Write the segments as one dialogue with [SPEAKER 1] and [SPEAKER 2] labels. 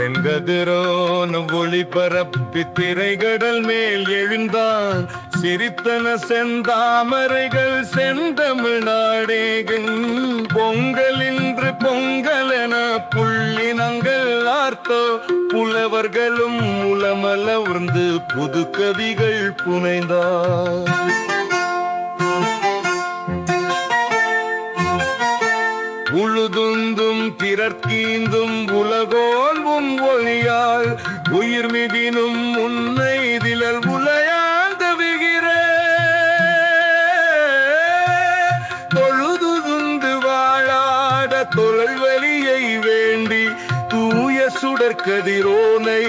[SPEAKER 1] செங்கதிரோன் ஒளிபரப்பி திரைகடல் மேல் எழுந்தான். சிரித்தன செந்தாமரைகள் செந்தமிழ்நாடேகன் பொங்கல் இன்று பொங்கலென புள்ளினங்கள் ஆர்த்தோ. புலவர்களும் உளமல உருந்து புது கவிகள் புனைந்தார். உழுதுந்தும் பிறர்க்கீந்தும் உலகோல்வும் ஒளியால் உயிர் மிகினும் உன்னை திலல் உலையாந்த விகிற தொழுதுந்து வாழாட தொழில்வலியை வேண்டி தூய சுடற்கதிரோனை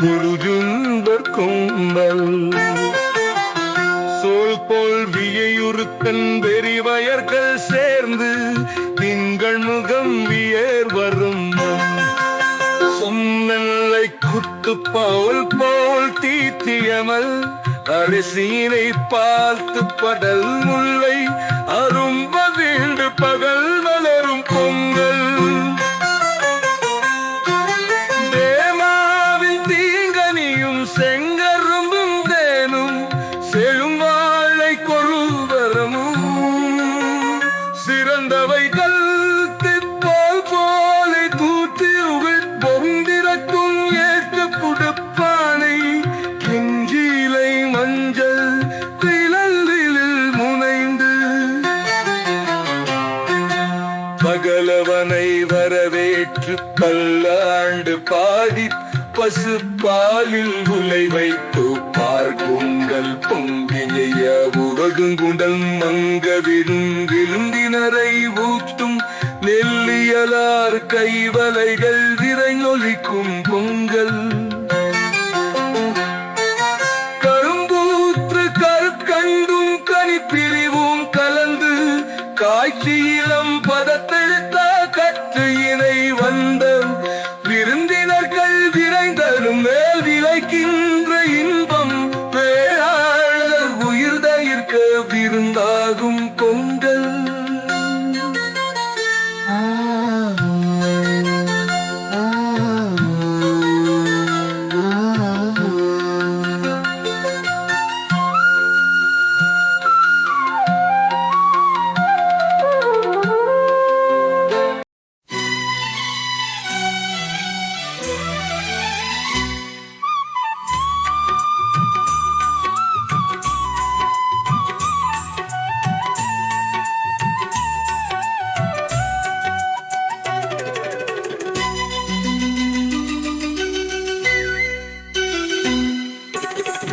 [SPEAKER 1] பொழுதுந்தற் கும்பல். சோல் போல் வியையுறுத்தன் பெரிவயர்கள் சே அரிசீனை பார்த்து படல் முள் பல்லாண்டு பாடி பசு பாலில் உலை வைத்து பார்க்குங்கள் பொங்கிய உறகுங்குண்டல் மங்க விருந்தினரை ஊத்தும் நெல்லியலார் கைவலைகள் விரைநொலிக்கும் பொங்கல். கரும்பூற்று கருக்கண்டும் கனிப்பிரிவும் கலந்து காய்ச்சி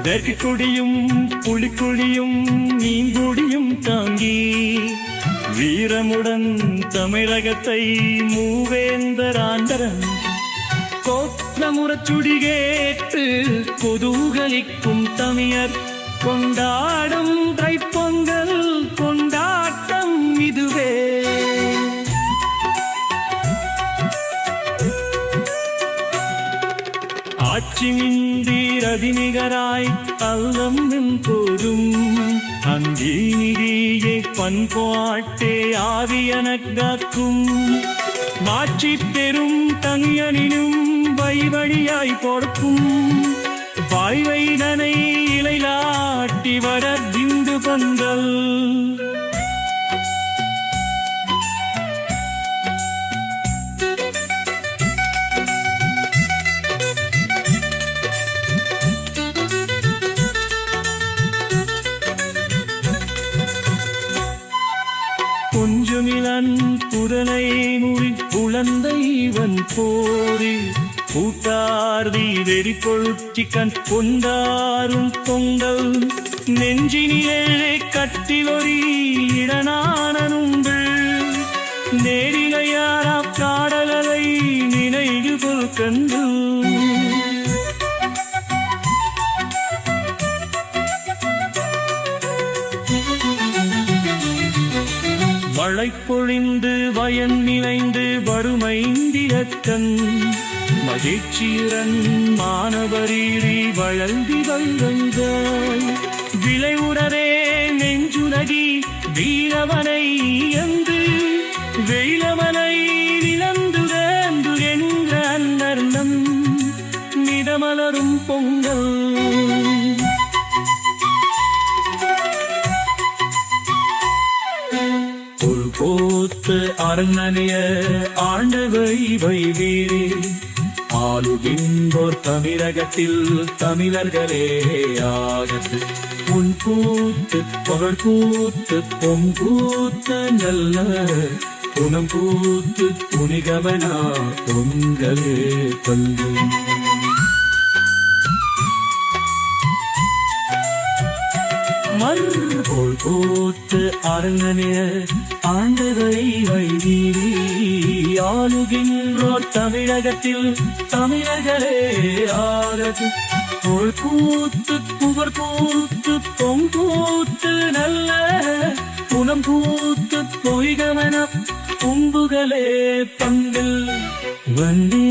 [SPEAKER 2] வெற்குடியும் புலிக்குழியும் நீங்குடியும் தாங்கி. வீரமுடன் தமிழகத்தை மூவேந்தராண்டரன் கோத்தமுறச்சுடி சுடிகேட்டு கொதூகலிக்கும் தமிழர். கொண்டாடும் தைப்பொங்கல் கொண்டாட்டம் இதுவே. ஆட்சி மின் கதிநிகராய் அல்லம் போதும். அங்கீனியே பண்பாட்டே ஆவியனக்காக்கும் மாற்றி பெரும் தனியனினும் வைவழியாய் கொடுக்கும் வாய்வைதனை இலைலாட்டி வர திந்து பந்தல். கொஞ்சமிலன் புதனை முறி குழந்தைவன் போரி கூட்டார்தி வெறி கொழுச்சி கண் கொண்டாரும் பொங்கல். நெஞ்சினிலே கட்டிலொரி இடனா மழை பொழிந்து வயன் நினைந்து வறுமைந்திரக்கன் மகிழ்ச்சியுடன் மாணவரீரி வளர்ந்தி வந்தாய் விளைவுடரே நெஞ்சுனகி வீரவனை என்று வெயிலவனை அரண்மனைய ஆண்டவை வைவீரே ஆளுகின்றோர் தமிழகத்தில் தமிழர்களே ஆகத்து உன் கூத்து புகழ் கூத்து பொன் கூத்து நல்ல. குணம் கூத்து துணிகவனா பொங்கலே பல்லு மறுபோல் கூத்து அரங்கனே ஆண்டுகளை வைதீரி ஆளுகின்றோர் தமிழகத்தில் தமிழர்களே ஆகது ஒரு கூத்து புகழ் கூத்து பொங்கூத்து நல்ல குணம் கூத்து பொய்கவன பொங்குகளே பங்கில் வந்தே